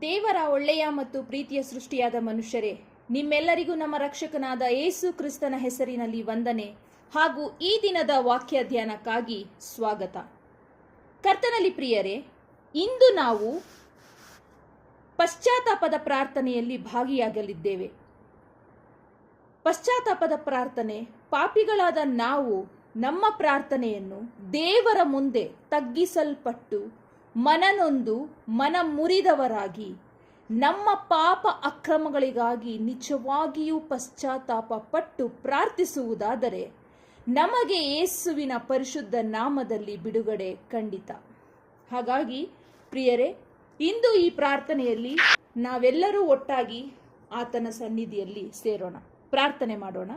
ದೇವರ ಒಳ್ಳೆಯ ಮತ್ತು ಪ್ರೀತಿಯ ಸೃಷ್ಟಿಯಾದ ಮನುಷ್ಯರೇ, ನಿಮ್ಮೆಲ್ಲರಿಗೂ ನಮ್ಮ ರಕ್ಷಕನಾದ ಏಸು ಕ್ರಿಸ್ತನ ಹೆಸರಿನಲ್ಲಿ ವಂದನೆ ಹಾಗೂ ಈ ದಿನದ ವಾಕ್ಯ ಧ್ಯಾನಕ್ಕಾಗಿ ಸ್ವಾಗತ. ಕರ್ತನಲ್ಲಿ ಪ್ರಿಯರೇ, ಇಂದು ನಾವು ಪಶ್ಚಾತ್ತಾಪದ ಪ್ರಾರ್ಥನೆಯಲ್ಲಿ ಭಾಗಿಯಾಗಲಿದ್ದೇವೆ. ಪಶ್ಚಾತ್ತಾಪದ ಪ್ರಾರ್ಥನೆ, ಪಾಪಿಗಳಾದ ನಾವು ನಮ್ಮ ಪ್ರಾರ್ಥನೆಯನ್ನು ದೇವರ ಮುಂದೆ ತಗ್ಗಿಸಲ್ಪಟ್ಟು ಮನನೊಂದು ಮನ ಮುರಿದವರಾಗಿ ನಮ್ಮ ಪಾಪ ಅಕ್ರಮಗಳಿಗಾಗಿ ನಿಜವಾಗಿಯೂ ಪಶ್ಚಾತ್ತಾಪ ಪಟ್ಟು ಪ್ರಾರ್ಥಿಸುವುದಾದರೆ, ನಮಗೆ ಯೇಸುವಿನ ಪರಿಶುದ್ಧ ನಾಮದಲ್ಲಿ ಬಿಡುಗಡೆ ಖಂಡಿತ. ಹಾಗಾಗಿ ಪ್ರಿಯರೇ, ಇಂದು ಈ ಪ್ರಾರ್ಥನೆಯಲ್ಲಿ ನಾವೆಲ್ಲರೂ ಒಟ್ಟಾಗಿ ಆತನ ಸನ್ನಿಧಿಯಲ್ಲಿ ಸೇರೋಣ. ಪ್ರಾರ್ಥನೆ ಮಾಡೋಣ.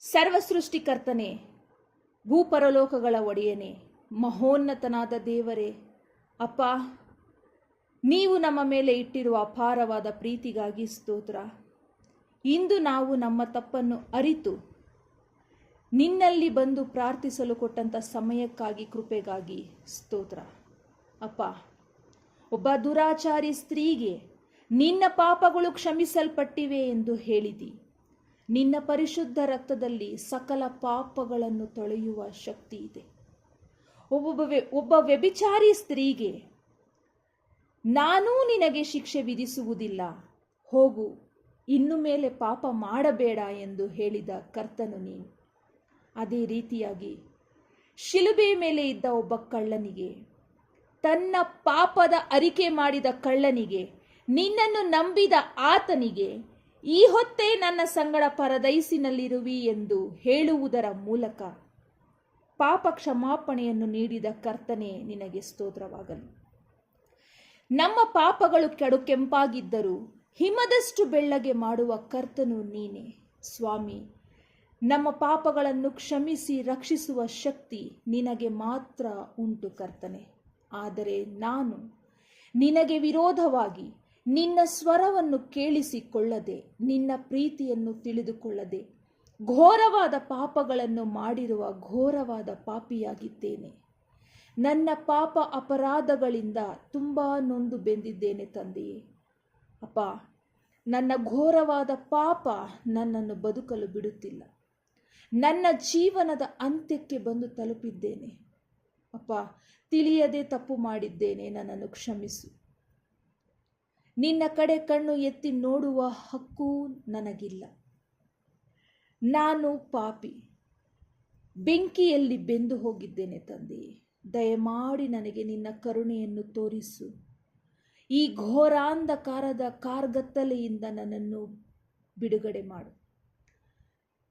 ಸರ್ವಸೃಷ್ಟಿಕರ್ತನೆ, ಭೂಪರಲೋಕಗಳ ಒಡೆಯನೆ ಮಹೋನ್ನತನಾದ ದೇವರೇ, ಅಪ್ಪ, ನೀವು ನಮ್ಮ ಮೇಲೆ ಇಟ್ಟಿರುವ ಅಪಾರವಾದ ಪ್ರೀತಿಗಾಗಿ ಸ್ತೋತ್ರ. ಇಂದು ನಾವು ನಮ್ಮ ತಪ್ಪನ್ನು ಅರಿತು ನಿನ್ನಲ್ಲಿ ಬಂದು ಪ್ರಾರ್ಥಿಸಲು ಕೊಟ್ಟಂಥ ಸಮಯಕ್ಕಾಗಿ ಕೃಪೆಗಾಗಿ ಸ್ತೋತ್ರ. ಅಪ್ಪ, ಒಬ್ಬ ದುರಾಚಾರಿ ಸ್ತ್ರೀಗೆ ನಿನ್ನ ಪಾಪಗಳು ಕ್ಷಮಿಸಲ್ಪಟ್ಟಿವೆ ಎಂದು ಹೇಳಿದಿ. ನಿನ್ನ ಪರಿಶುದ್ಧ ರಕ್ತದಲ್ಲಿ ಸಕಲ ಪಾಪಗಳನ್ನು ತೊಳೆಯುವ ಶಕ್ತಿ ಇದೆ. ಒಬ್ಬ ಒಬ್ಬ ವ್ಯಭಿಚಾರಿ ಸ್ತ್ರೀಗೆ, ನಾನೂ ನಿನಗೆ ಶಿಕ್ಷೆ ವಿಧಿಸುವುದಿಲ್ಲ. ಹೋಗು, ಇನ್ನು ಮೇಲೆ ಪಾಪ ಮಾಡಬೇಡ ಎಂದು ಹೇಳಿದ ಕರ್ತನು ನೀನು. ಅದೇ ರೀತಿಯಾಗಿ ಶಿಲುಬೆ ಮೇಲೆ ಇದ್ದ ಒಬ್ಬ ಕಳ್ಳನಿಗೆ, ತನ್ನ ಪಾಪದ ಅರಿಕೆ ಮಾಡಿದ ಕಳ್ಳನಿಗೆ, ನಿನ್ನನ್ನು ನಂಬಿದ ಆತನಿಗೆ, ಈ ಹೊತ್ತೇ ನನ್ನ ಸಂಗಡ ಪರದೈಸಿನಲ್ಲಿರುವಿ ಎಂದು ಹೇಳುವುದರ ಮೂಲಕ ಪಾಪ ಕ್ಷಮಾಪಣೆಯನ್ನು ನೀಡಿದ ಕರ್ತನೆ ನಿನಗೆ ಸ್ತೋತ್ರವಾಗಲಿ. ನಮ್ಮ ಪಾಪಗಳು ಕೆಡು ಕೆಂಪಾಗಿದ್ದರೂ ಹಿಮದಷ್ಟು ಬೆಳ್ಳಗೆ ಮಾಡುವ ಕರ್ತನು ನೀನೆ. ಸ್ವಾಮಿ, ನಮ್ಮ ಪಾಪಗಳನ್ನು ಕ್ಷಮಿಸಿ ರಕ್ಷಿಸುವ ಶಕ್ತಿ ನಿನಗೆ ಮಾತ್ರ ಉಂಟು ಕರ್ತನೆ. ಆದರೆ ನಾನು ನಿನಗೆ ವಿರೋಧವಾಗಿ ನಿನ್ನ ಸ್ವರವನ್ನು ಕೇಳಿಸಿಕೊಳ್ಳದೆ ನಿನ್ನ ಪ್ರೀತಿಯನ್ನು ತಿಳಿದುಕೊಳ್ಳದೆ ಘೋರವಾದ ಪಾಪಗಳನ್ನು ಮಾಡಿರುವ ಘೋರವಾದ ಪಾಪಿಯಾಗಿದ್ದೇನೆ. ನನ್ನ ಪಾಪ ಅಪರಾಧಗಳಿಂದ ತುಂಬ ನೊಂದು ಬೆಂದಿದ್ದೇನೆ ತಂದೆಯೇ. ಅಪ್ಪ, ನನ್ನ ಘೋರವಾದ ಪಾಪ ನನ್ನನ್ನು ಬದುಕಲು ಬಿಡುತ್ತಿಲ್ಲ. ನನ್ನ ಜೀವನದ ಅಂತ್ಯಕ್ಕೆ ಬಂದು ತಲುಪಿದ್ದೇನೆ. ಅಪ್ಪ, ತಿಳಿಯದೆ ತಪ್ಪು ಮಾಡಿದ್ದೇನೆ, ನನ್ನನ್ನು ಕ್ಷಮಿಸು. ನಿನ್ನ ಕಡೆ ಕಣ್ಣು ಎತ್ತಿ ನೋಡುವ ಹಕ್ಕು ನನಗಿಲ್ಲ. ನಾನು ಪಾಪಿ, ಬೆಂಕಿಯಲ್ಲಿ ಬೆಂದು ಹೋಗಿದ್ದೇನೆ ತಂದೆಯೇ ದಯಮಾಡಿ ನನಗೆ ನಿನ್ನ ಕರುಣೆಯನ್ನು ತೋರಿಸು. ಈ ಘೋರಾಂಧಕಾರದ ಕಾರ್ಗತ್ತಲೆಯಿಂದ ನನ್ನನ್ನು ಬಿಡುಗಡೆ ಮಾಡು.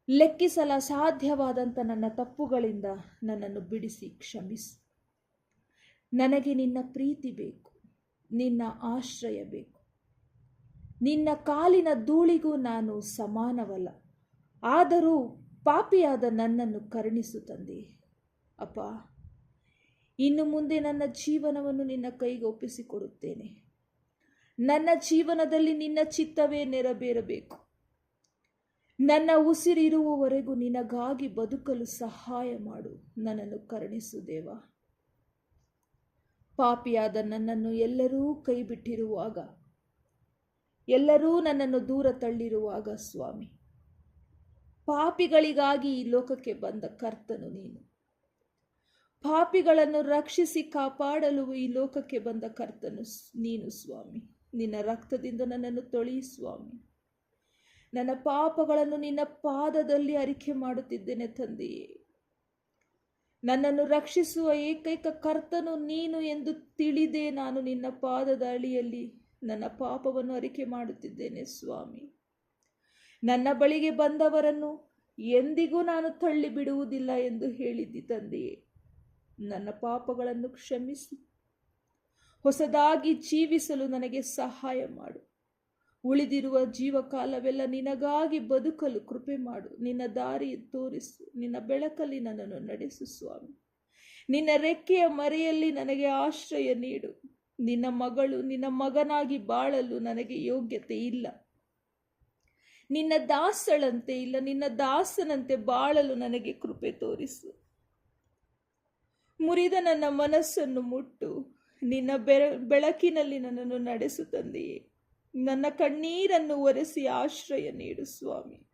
ಲೆಕ್ಕಿಸಲ ಸಾಧ್ಯವಾದಂಥ ನನ್ನ ತಪ್ಪುಗಳಿಂದ ನನ್ನನ್ನು ಬಿಡಿಸಿ ಕ್ಷಮಿಸು. ನನಗೆ ನಿನ್ನ ಪ್ರೀತಿ ಬೇಕು, ನಿನ್ನ ಆಶ್ರಯ ಬೇಕು. ನಿನ್ನ ಕಾಲಿನ ಧೂಳಿಗೂ ನಾನು ಸಮಾನವಲ್ಲ. ಆದರೂ ಪಾಪಿಯಾದ ನನ್ನನ್ನು ಕರುಣಿಸು ತಂದೆ. ಅಪ್ಪ, ಇನ್ನು ಮುಂದೆ ನನ್ನ ಜೀವನವನ್ನು ನಿನ್ನ ಕೈಗೆ ಒಪ್ಪಿಸಿಕೊಡುತ್ತೇನೆ. ನನ್ನ ಜೀವನದಲ್ಲಿ ನಿನ್ನ ಚಿತ್ತವೇ ನೆರವೇರಬೇಕು. ನನ್ನ ಉಸಿರಿರುವವರೆಗೂ ನಿನಗಾಗಿ ಬದುಕಲು ಸಹಾಯ ಮಾಡು. ನನ್ನನ್ನು ಕರುಣಿಸು ದೇವ. ಪಾಪಿಯಾದ ನನ್ನನ್ನು ಎಲ್ಲರೂ ಕೈಬಿಟ್ಟಿರುವಾಗ, ಎಲ್ಲರೂ ನನ್ನನ್ನು ದೂರ ತಳ್ಳಿರುವಾಗ ಸ್ವಾಮಿ ಪಾಪಿಗಳಿಗಾಗಿ ಈ ಲೋಕಕ್ಕೆ ಬಂದ ಕರ್ತನು ನೀನು. ಪಾಪಿಗಳನ್ನು ರಕ್ಷಿಸಿ ಕಾಪಾಡಲು ಈ ಲೋಕಕ್ಕೆ ಬಂದ ಕರ್ತನು ನೀನು ಸ್ವಾಮಿ. ನಿನ್ನ ರಕ್ತದಿಂದ ನನ್ನನ್ನು ತೊಳಿ ಸ್ವಾಮಿ. ನನ್ನ ಪಾಪಗಳನ್ನು ನಿನ್ನ ಪಾದದಲ್ಲಿ ಅರಿಕೆ ಮಾಡುತ್ತಿದ್ದೇನೆ ತಂದೆಯೇ. ನನ್ನನ್ನು ರಕ್ಷಿಸುವ ಏಕೈಕ ಕರ್ತನು ನೀನು ಎಂದು ತಿಳಿದೇ ನಾನು ನಿನ್ನ ಪಾದದ ಅಳಿಯಲ್ಲಿ ನನ್ನ ಪಾಪವನ್ನು ಅರಿಕೆ ಮಾಡುತ್ತಿದ್ದೇನೆ ಸ್ವಾಮಿ. ನನ್ನ ಬಳಿಗೆ ಬಂದವರನ್ನು ಎಂದಿಗೂ ನಾನು ತಳ್ಳಿ ಬಿಡುವುದಿಲ್ಲ ಎಂದು ಹೇಳಿದ್ದಿ ತಂದೆಯೇ. ನನ್ನ ಪಾಪಗಳನ್ನು ಕ್ಷಮಿಸು. ಹೊಸದಾಗಿ ಜೀವಿಸಲು ನನಗೆ ಸಹಾಯ ಮಾಡು. ಉಳಿದಿರುವ ಜೀವಕಾಲವೆಲ್ಲ ನಿನಗಾಗಿ ಬದುಕಲು ಕೃಪೆ ಮಾಡು. ನಿನ್ನ ದಾರಿ ತೋರಿಸು. ನಿನ್ನ ಬೆಳಕಲ್ಲಿ ನನ್ನನ್ನು ನಡೆಸು ಸ್ವಾಮಿ. ನಿನ್ನ ರೆಕ್ಕೆಯ ಮರೆಯಲ್ಲಿ ನನಗೆ ಆಶ್ರಯ ನೀಡು. ನಿನ್ನ ಮಗಳು ನಿನ್ನ ಮಗನಾಗಿ ಬಾಳಲು ನನಗೆ ಯೋಗ್ಯತೆ ಇಲ್ಲ. ನಿನ್ನ ದಾಸಳಂತೆ ಇಲ್ಲ, ನಿನ್ನ ದಾಸನಂತೆ ಬಾಳಲು ನನಗೆ ಕೃಪೆ ತೋರಿಸು. ಮುರಿದ ನನ್ನ ಮನಸ್ಸನ್ನು ಮುಟ್ಟು, ನಿನ್ನ ಬೆರ, ಬೆಳಕಿನಲ್ಲಿ ನನ್ನನ್ನು ನಡೆಸು ತಂದೆಯೇ. ನನ್ನ ಕಣ್ಣೀರನ್ನು ಒರೆಸಿ ಆಶ್ರಯ ನೀಡು ಸ್ವಾಮಿ.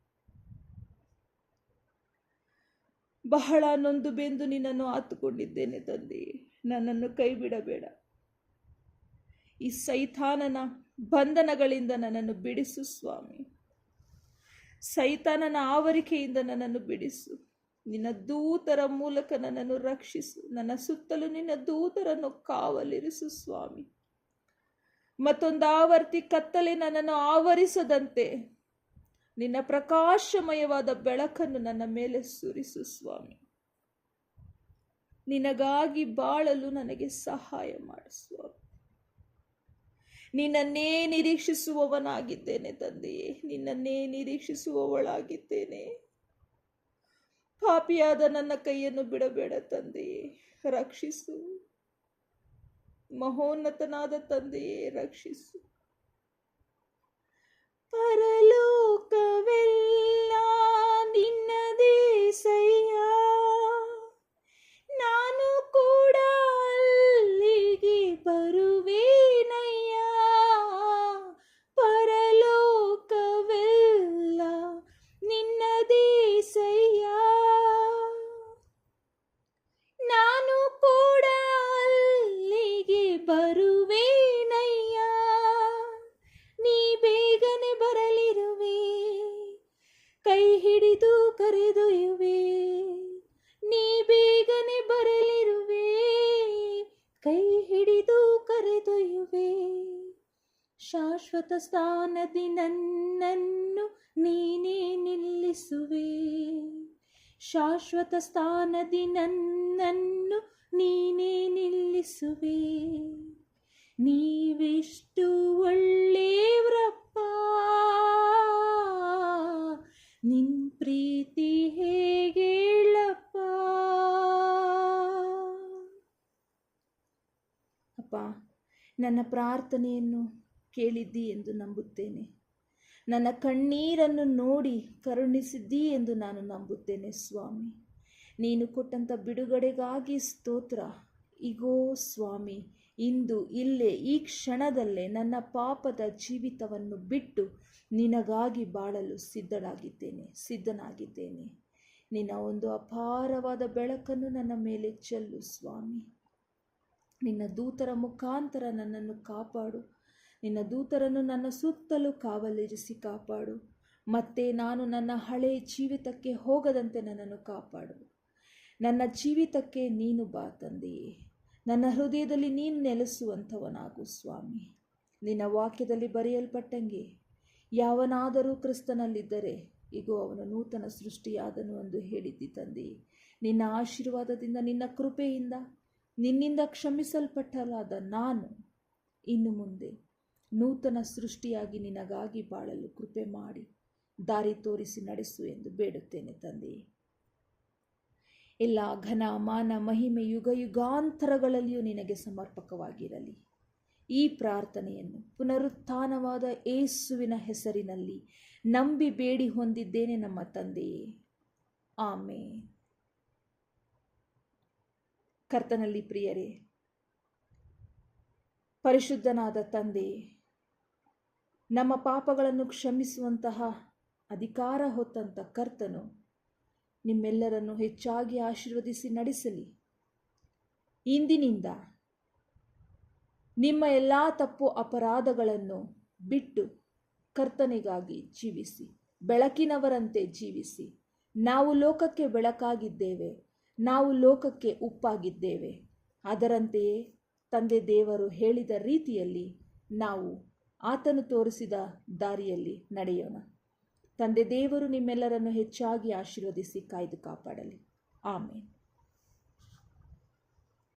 ಬಹಳ ನೊಂದು ಬೆಂದು ನಿನ್ನನ್ನು ಆತುಕೊಂಡಿದ್ದೇನೆ ತಂದೆಯೇ. ನನ್ನನ್ನು ಕೈ ಬಿಡಬೇಡ ಈ ಸೈತಾನನ ಬಂಧನಗಳಿಂದ ನನ್ನನ್ನು ಬಿಡಿಸು ಸ್ವಾಮಿ. ಸೈತಾನನ ಆವರಿಕೆಯಿಂದ ನನ್ನನ್ನು ಬಿಡಿಸು. ನಿನ್ನ ದೂತರ ಮೂಲಕ ನನ್ನನ್ನು ರಕ್ಷಿಸು. ನನ್ನ ಸುತ್ತಲೂ ನಿನ್ನ ದೂತರನ್ನು ಕಾವಲಿರಿಸು ಸ್ವಾಮಿ. ಮತ್ತೊಂದು ಆವರ್ತಿ ಕತ್ತಲೆ ನನ್ನನ್ನು ಆವರಿಸದಂತೆ ನಿನ್ನ ಪ್ರಕಾಶಮಯವಾದ ಬೆಳಕನ್ನು ನನ್ನ ಮೇಲೆ ಸುರಿಸು ಸ್ವಾಮಿ. ನಿನಗಾಗಿ ಬಾಳಲು ನನಗೆ ಸಹಾಯ ಮಾಡು ಸ್ವಾಮಿ. ನಿನ್ನನ್ನೇ ನಿರೀಕ್ಷಿಸುವವನಾಗಿದ್ದೇನೆ ತಂದೆಯೇ ನಿನ್ನನ್ನೇ ನಿರೀಕ್ಷಿಸುವವಳಾಗಿದ್ದೇನೆ. ಪಾಪಿಯಾದ ನನ್ನ ಕೈಯನ್ನು ಬಿಡಬೇಡ ತಂದೆಯೇ ರಕ್ಷಿಸು. ಮಹೋನ್ನತನಾದ ತಂದೆಯೇ, ರಕ್ಷಿಸು. ಪರಲೋಕವೆಲ್ಲ ನಿನ್ನದೇ ಸಯ್ಯ ಶಾಶ್ವತ ಸ್ಥಾನದಿ ನನ್ನನ್ನು ನೀನೇ ನಿಲ್ಲಿಸುವೆ. ಶಾಶ್ವತ ಸ್ಥಾನದಿ ನನ್ನನ್ನು ನೀನೇ ನಿಲ್ಲಿಸುವೆ. ನೀವೆಷ್ಟು ಒಳ್ಳೆಯವ್ರಪ್ಪ ನಿನ್ ಪ್ರೀತಿ ಹೇಗೇಳಪ್ಪ ಅಪ್ಪ, ನನ್ನ ಪ್ರಾರ್ಥನೆಯನ್ನು ಕೇಳಿದ್ದಿ ಎಂದು ನಂಬುತ್ತೇನೆ. ನನ್ನ ಕಣ್ಣೀರನ್ನು ನೋಡಿ ಕರುಣಿಸಿದ್ದಿ ಎಂದು ನಾನು ನಂಬುತ್ತೇನೆ ಸ್ವಾಮಿ. ನೀನು ಕೊಟ್ಟಂಥ ಬಿಡುಗಡೆಗಾಗಿ ಸ್ತೋತ್ರ. ಇಗೋ ಸ್ವಾಮಿ, ಇಂದು, ಇಲ್ಲೇ, ಈ ಕ್ಷಣದಲ್ಲೇ ನನ್ನ ಪಾಪದ ಜೀವಿತವನ್ನು ಬಿಟ್ಟು ನಿನಗಾಗಿ ಬಾಳಲು ಸಿದ್ಧನಾಗಿದ್ದೇನೆ ಸಿದ್ಧನಾಗಿದ್ದೇನೆ. ನಿನ್ನ ಒಂದು ಅಪಾರವಾದ ಬೆಳಕನ್ನು ನನ್ನ ಮೇಲೆ ಚೆಲ್ಲು ಸ್ವಾಮಿ. ನಿನ್ನ ದೂತರ ಮುಖಾಂತರ ನನ್ನನ್ನು ಕಾಪಾಡು. ನಿನ್ನ ದೂತರನ್ನು ನನ್ನ ಸುತ್ತಲೂ ಕಾವಲಿರಿಸಿ ಕಾಪಾಡು. ಮತ್ತೆ ನಾನು ನನ್ನ ಹಳೆಯ ಜೀವಿತಕ್ಕೆ ಹೋಗದಂತೆ ನನ್ನನ್ನು ಕಾಪಾಡು. ನನ್ನ ಜೀವಿತಕ್ಕೆ ನೀನು ಬಾ ತಂದೆಯೇ. ನನ್ನ ಹೃದಯದಲ್ಲಿ ನೀನು ನೆಲೆಸುವಂಥವನಾಗು ಸ್ವಾಮಿ. ನಿನ್ನ ವಾಕ್ಯದಲ್ಲಿ ಬರೆಯಲ್ಪಟ್ಟಂಗೆ, ಯಾವನಾದರೂ ಕ್ರಿಸ್ತನಲ್ಲಿದ್ದರೆ, ಇಗೋ, ಅವನು ನೂತನ ಸೃಷ್ಟಿಯಾದನು ಎಂದು ಹೇಳಿದ್ದಿ ತಂದೆಯೇ ನಿನ್ನ ಆಶೀರ್ವಾದದಿಂದ, ನಿನ್ನ ಕೃಪೆಯಿಂದ, ನಿನ್ನಿಂದ ಕ್ಷಮಿಸಲ್ಪಟ್ಟಲಾದ ನಾನು ಇನ್ನು ಮುಂದೆ ನೂತನ ಸೃಷ್ಟಿಯಾಗಿ ನಿನಗಾಗಿ ಬಾಳಲು ಕೃಪೆ ಮಾಡಿ, ದಾರಿ ತೋರಿಸಿ ನಡೆಸು ಎಂದು ಬೇಡುತ್ತೇನೆ ತಂದೆಯೇ ಎಲ್ಲ ಘನ, ಮಾನ, ಮಹಿಮೆ ಯುಗ ಯುಗಾಂತರಗಳಲ್ಲಿಯೂ ನಿನಗೆ ಸಮರ್ಪಕವಾಗಿರಲಿ. ಈ ಪ್ರಾರ್ಥನೆಯನ್ನು ಪುನರುತ್ಥಾನವಾದ ಏಸುವಿನ ಹೆಸರಿನಲ್ಲಿ ನಂಬಿ ಬೇಡಿ ಹೊಂದಿದ್ದೇನೆ ನಮ್ಮ ತಂದೆಯೇ. ಆಮೆ ಕರ್ತನಲ್ಲಿ ಪ್ರಿಯರೇ, ಪರಿಶುದ್ಧನಾದ ತಂದೆ ನಮ್ಮ ಪಾಪಗಳನ್ನು ಕ್ಷಮಿಸುವಂತಹ ಅಧಿಕಾರ ಹೊತ್ತಂಥ ಕರ್ತನು ನಿಮ್ಮೆಲ್ಲರನ್ನು ಹೆಚ್ಚಾಗಿ ಆಶೀರ್ವದಿಸಿ ನಡೆಸಲಿ. ಇಂದಿನಿಂದ ನಿಮ್ಮ ಎಲ್ಲ ತಪ್ಪು ಅಪರಾಧಗಳನ್ನು ಬಿಟ್ಟು ಕರ್ತನಿಗಾಗಿ ಜೀವಿಸಿ, ಬೆಳಕಿನವರಂತೆ ಜೀವಿಸಿ. ನಾವು ಲೋಕಕ್ಕೆ ಬೆಳಕಾಗಿದ್ದೇವೆ, ನಾವು ಲೋಕಕ್ಕೆ ಉಪ್ಪಾಗಿದ್ದೇವೆ. ಅದರಂತೆಯೇ ತಂದೆ ದೇವರು ಹೇಳಿದ ರೀತಿಯಲ್ಲಿ ನಾವು ಆತನು ತೋರಿಸಿದ ದಾರಿಯಲ್ಲಿ ನಡೆಯೋಣ. ತಂದೆ ದೇವರು ನಿಮ್ಮೆಲ್ಲರನ್ನು ಹೆಚ್ಚಾಗಿ ಆಶೀರ್ವದಿಸಿ ಕಾಯ್ದು ಕಾಪಾಡಲಿ. ಆಮೇಲೆ